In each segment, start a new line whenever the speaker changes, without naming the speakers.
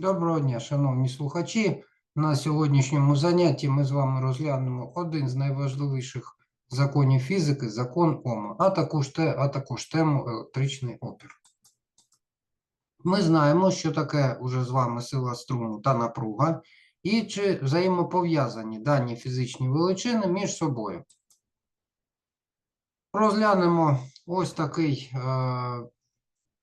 Доброго дня, шановні слухачі. На сьогоднішньому занятті ми з вами розглянемо один з найважливіших законів фізики закон Ома, а також, те, а також тему електричний опір. Ми знаємо, що таке уже з вами сила струму та напруга, і чи взаємопов'язані дані фізичні величини між собою. Розглянемо ось такий е,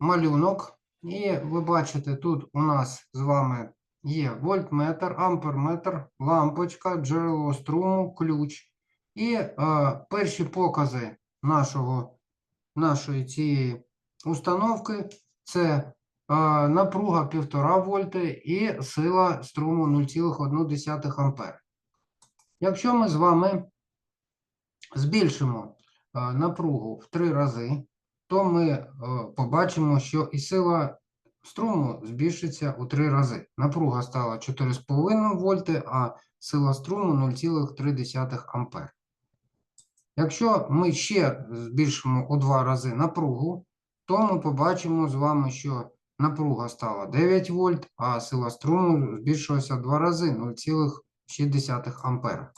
малюнок. І ви бачите, тут у нас з вами є вольтметр, амперметр, лампочка, джерело струму, ключ. І е, перші покази нашого, нашої цієї установки це е, напруга 1,5 вольти і сила струму 0,1 ампер. Якщо ми з вами збільшимо е, напругу в три рази, то ми е, побачимо, що і сила струму збільшиться у три рази. Напруга стала 4,5 вольти, а сила струму 0,3 ампер. Якщо ми ще збільшимо у два рази напругу, то ми побачимо з вами, що напруга стала 9 вольт, а сила струму збільшилася в два рази 0,6 ампера.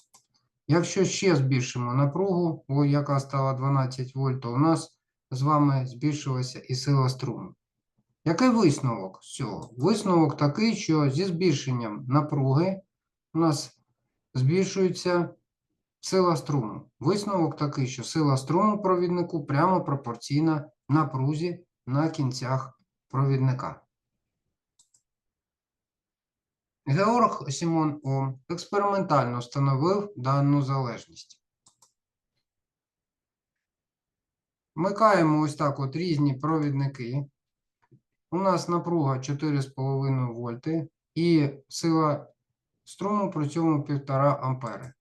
Якщо ще збільшимо напругу, яка стала 12 вольт, то у нас з вами збільшилася і сила струму. Який висновок з цього? Висновок такий, що зі збільшенням напруги у нас збільшується сила струму. Висновок такий, що сила струму провіднику прямо пропорційна напрузі на кінцях провідника. Георг Сімон Ом експериментально встановив дану залежність. Вмикаємо ось так от різні провідники. У нас напруга 4,5 вольти і сила струму при цьому 1,5 ампери.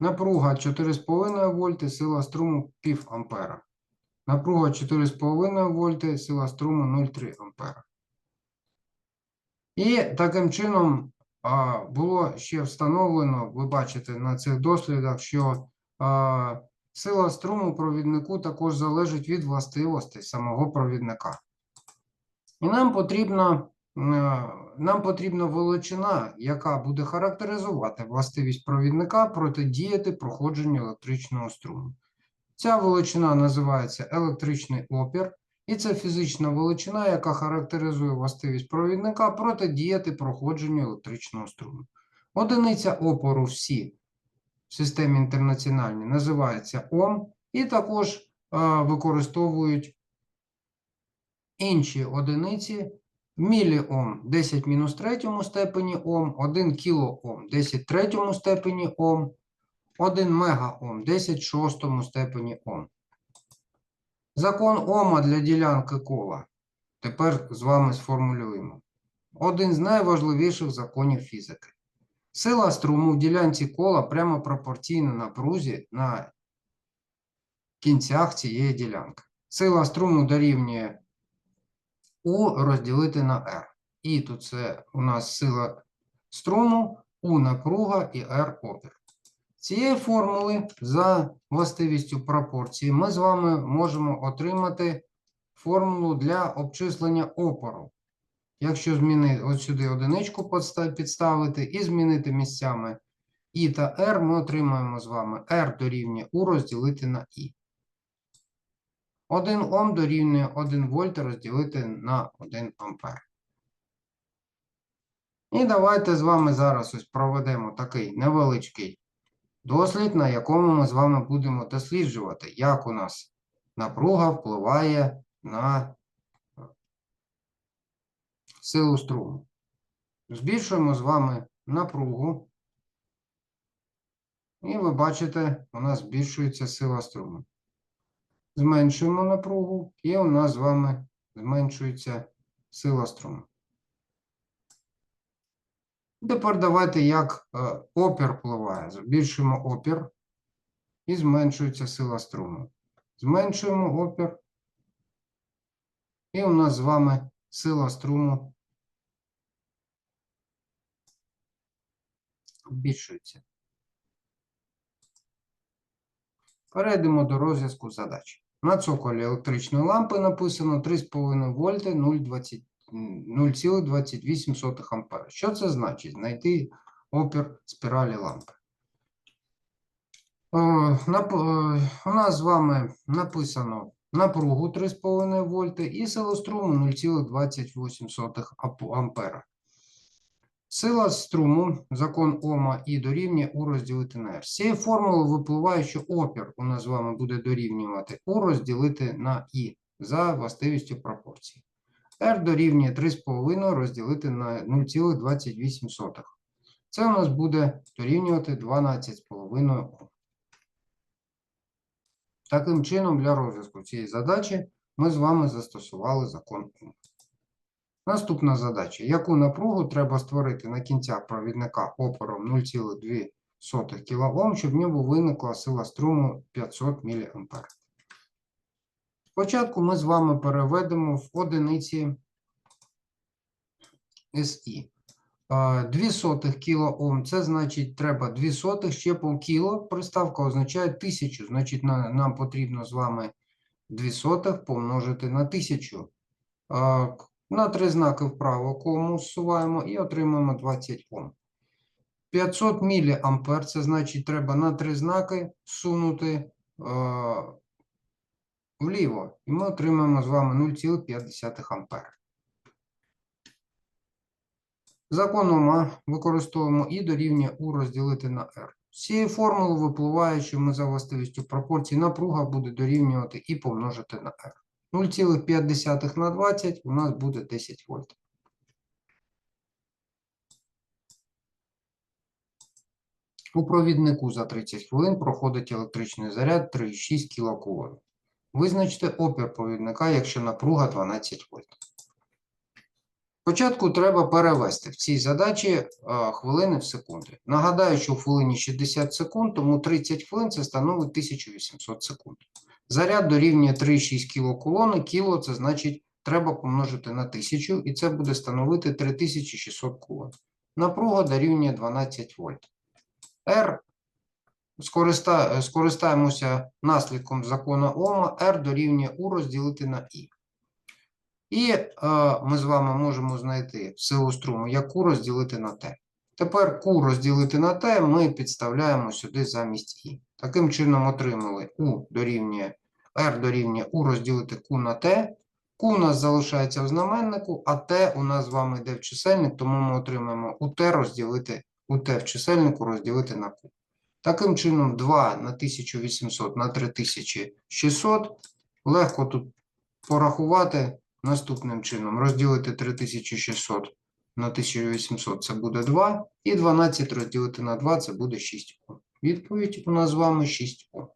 Напруга 4,5 вольти, сила струму 0,5 ампера. Напруга 4,5 вольти, сила струму 0,3 ампера. І таким чином було ще встановлено, ви бачите на цих дослідах, що сила струму провіднику також залежить від властивостей самого провідника. І нам потрібна, е, нам потрібна величина, яка буде характеризувати властивість провідника протидіяти проходженню електричного струму. Ця величина називається електричний опір, і це фізична величина, яка характеризує властивість провідника протидіяти проходженню електричного струму. Одиниця опору всі в системі інтернаціональній називається Ом, і також е, використовують інші одиниці. Міліом 10 мінус третьому степені Ом, 1 кілоом 10 третьому степені Ом, 1 мегаом 10 шостому степені Ом. Закон Ома для ділянки кола. Тепер з вами сформулюємо. Один з найважливіших законів фізики. Сила струму в ділянці кола прямо пропорційна напрузі на кінцях цієї ділянки. Сила струму дорівнює У розділити на R. І тут це у нас сила струму, У напруга і R опір. Цієї формули за властивістю пропорції ми з вами можемо отримати формулу для обчислення опору. Якщо змінити от сюди одиничку підставити і змінити місцями І та R, ми отримаємо з вами R дорівнює U розділити на І. 1 Ом дорівнює 1 вольт розділити на 1 ампер. І давайте з вами зараз ось проведемо такий невеличкий дослід, на якому ми з вами будемо досліджувати, як у нас напруга впливає на силу струму. Збільшуємо з вами напругу. І ви бачите, у нас збільшується сила струму. Зменшуємо напругу, і у нас з вами зменшується сила струму. Тепер давайте як е, опір впливає. Збільшуємо опір і зменшується сила струму. Зменшуємо опір. І у нас з вами сила струму збільшується. Перейдемо до розв'язку задач. На цоколі електричної лампи написано 3,5 вольти 0,20 м, 0,28 ампера. Що це значить? Знайти опір спіралі лампи. Е, е, У нас з вами написано напругу 3,5 вольти і силу струму 0,28 апу- ампера. Сила струму, закон Ома і дорівнює У розділити на R. З цієї формули випливає, що опір у нас з вами буде дорівнювати У розділити на І за властивістю пропорції. R дорівнює 3,5 розділити на 0,28. Це у нас буде дорівнювати 12,5 Ом. Таким чином, для розв'язку цієї задачі ми з вами застосували закон Ома. Наступна задача. Яку напругу треба створити на кінцях провідника опором 0,2 кОм, щоб в ньому виникла сила струму 500 мА? Спочатку ми з вами переведемо в одиниці СІ. 2 сотих кОм, це значить треба 2 сотих ще по кіло. Приставка означає 1000, значить на- нам потрібно з вами 2 сотих помножити на 1000. А, к- На три знаки вправо кому зсуваємо і отримаємо 20 Ом. 500 мА, це значить треба на три знаки сунути вліво. І ми отримаємо з вами 0,5 ампера. Закон Ома використовуємо і дорівнює У розділити на R. З цієї формули випливає, що ми за властивістю пропорції напруга буде дорівнювати і помножити на R. 0,5 на 20 у нас буде 10 вольт. У провіднику за 30 хвилин проходить електричний заряд 3,6 кК. Визначте опір провідника, якщо напруга 12 вольт. Спочатку треба перевести в цій задачі хвилини в секунди. Нагадаю, що в хвилині 60 секунд, тому 30 хвилин це становить 1800 секунд. Заряд дорівнює 3,6 кілоколони. Кіло це значить треба помножити на 1000, і це буде становити 3600 кулон. Напруга дорівнює 12 вольт. R скориста- скористаємося наслідком закону Ома, R дорівнює U розділити на I. І е, ми з вами можемо знайти силу струму, як Q розділити на T. Тепер Q розділити на T ми підставляємо сюди замість I. Таким чином отримали U дорівнює R дорівнює U розділити Q на T. Q у нас залишається в знаменнику, а T у нас з вами йде в чисельник, тому ми отримаємо UT розділити UT в чисельнику розділити на Q. Таким чином, 2 на 1800 на 3600. Легко тут порахувати наступним чином. Розділити 3600 на 1800 це буде 2. І 12 розділити на 2 це буде 6 Ом. Відповідь у нас з вами 6 Ом.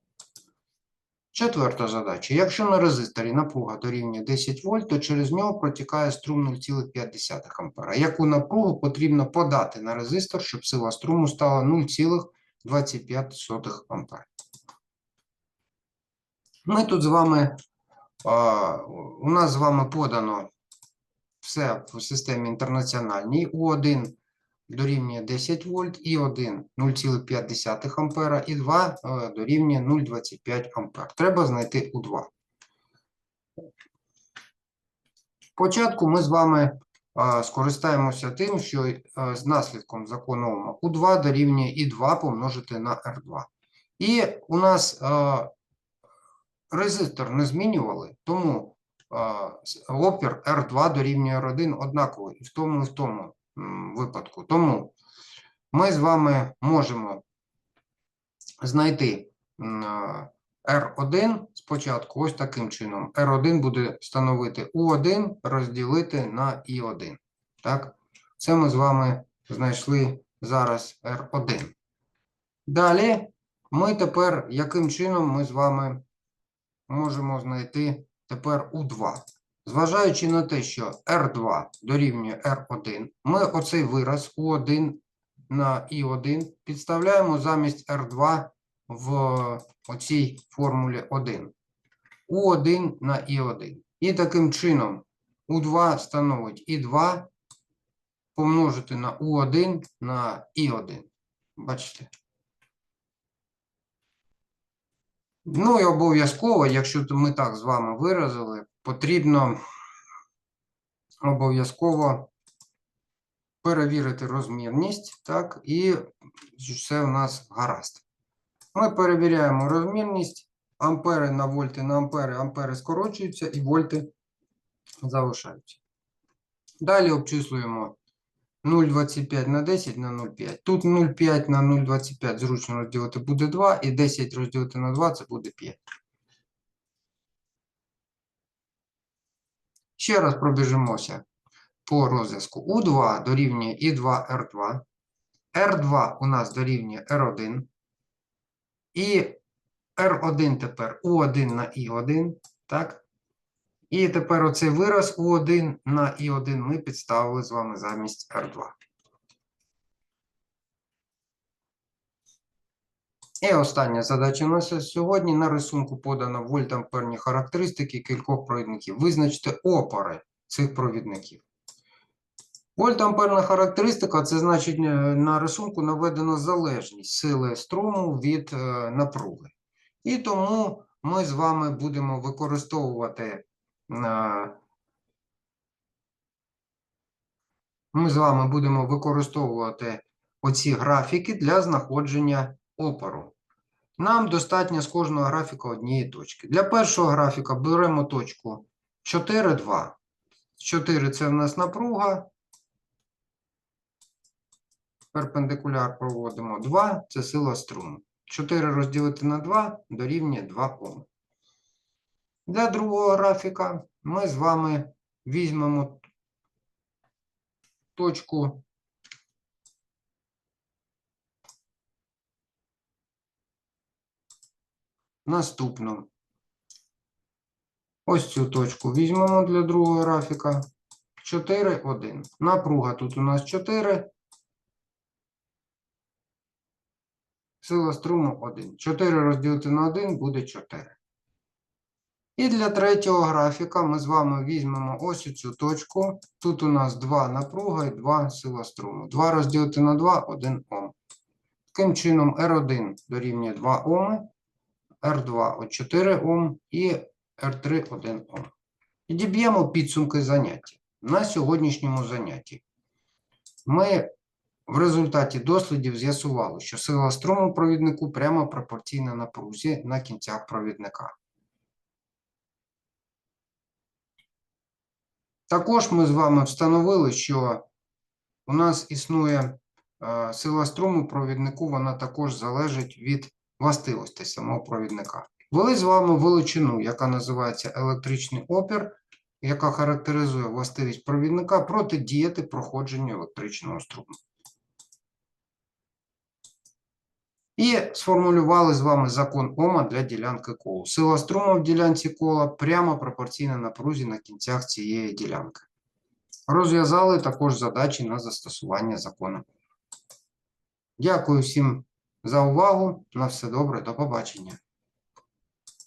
Четверта задача. Якщо на резисторі напруга дорівнює 10 вольт, то через нього протікає струм 0,5 ампера. Яку напругу потрібно подати на резистор, щоб сила струму стала 0,25 ампера? Ми тут з вами, у нас з вами подано все в системі інтернаціональній. У1 дорівнює 10 вольт, І1 0,5 ампера, і 2 е, дорівнює 0,25 ампер. Треба знайти У2. Спочатку ми з вами скористаємося тим, що е, з наслідком закону Ома У2 дорівнює І2 помножити на R2. І у нас е, резистор не змінювали, тому е, опір R2 дорівнює R1 однаковий в тому, і в тому випадку. Тому ми з вами можемо знайти R1 спочатку ось таким чином. R1 буде становити U1 розділити на I1. Так? Це ми з вами знайшли зараз R1. Далі ми тепер, яким чином ми з вами можемо знайти тепер U2. Зважаючи на те, що R2 дорівнює R1, ми оцей вираз U1 на I1 підставляємо замість R2 в оцій формулі 1. U1 на I1. І таким чином U2 становить I2 помножити на U1 на I1. Бачите? Ну і обов'язково, якщо ми так з вами виразили, потрібно обов'язково перевірити розмірність, так, і все у нас гаразд. Ми перевіряємо розмірність, ампери на вольти на ампери, ампери скорочуються і вольти залишаються. Далі обчислюємо 0,25 на 10 на 0,5. Тут 0,5 на 0,25 зручно розділити буде 2, і 10 розділити на 2 це буде 5. Ще раз пробіжимося по розв'язку. У2 дорівнює І2 R2. R2 у нас дорівнює R1. І R1 тепер У1 на І1. Так? І тепер оцей вираз У1 на І1 ми підставили з вами замість R2. І остання задача у нас сьогодні на рисунку подано вольтамперні характеристики кількох провідників. Визначте опори цих провідників. Вольтамперна характеристика це значить е, на рисунку наведено залежність сили струму від е, напруги. І тому ми з вами будемо використовувати е, ми з вами будемо використовувати оці графіки для знаходження опору. Нам достатньо з кожного графіка однієї точки. Для першого графіка беремо точку 4, 2. 4 це в нас напруга. Перпендикуляр проводимо 2, це сила струму. 4 розділити на 2 дорівнює 2 Ом. Для другого графіка ми з вами візьмемо точку наступну. Ось цю точку візьмемо для другого графіка. 4, 1. Напруга тут у нас 4. Сила струму 1. 4 розділити на 1 буде 4. І для третього графіка ми з вами візьмемо ось цю точку. Тут у нас 2 напруга і 2 сила струму. 2 розділити на 2 1 Ом. Таким чином R1 дорівнює 2 Оми, R2 от 4 Ом і R3 1 Ом. Підіб'ємо підсумки заняття. На сьогоднішньому занятті ми в результаті дослідів з'ясували, що сила струму провіднику прямо пропорційна напрузі на кінцях провідника. Також ми з вами встановили, що у нас існує е, сила струму провіднику, вона також залежить від властивостей самого провідника. Ввели з вами величину, яка називається електричний опір, яка характеризує властивість провідника протидіяти проходженню електричного струму. І сформулювали з вами закон Ома для ділянки колу. Сила струму в ділянці кола прямо пропорційна напрузі на кінцях цієї ділянки. Розв'язали також задачі на застосування закону. Дякую всім за увагу. На все добре, до побачення.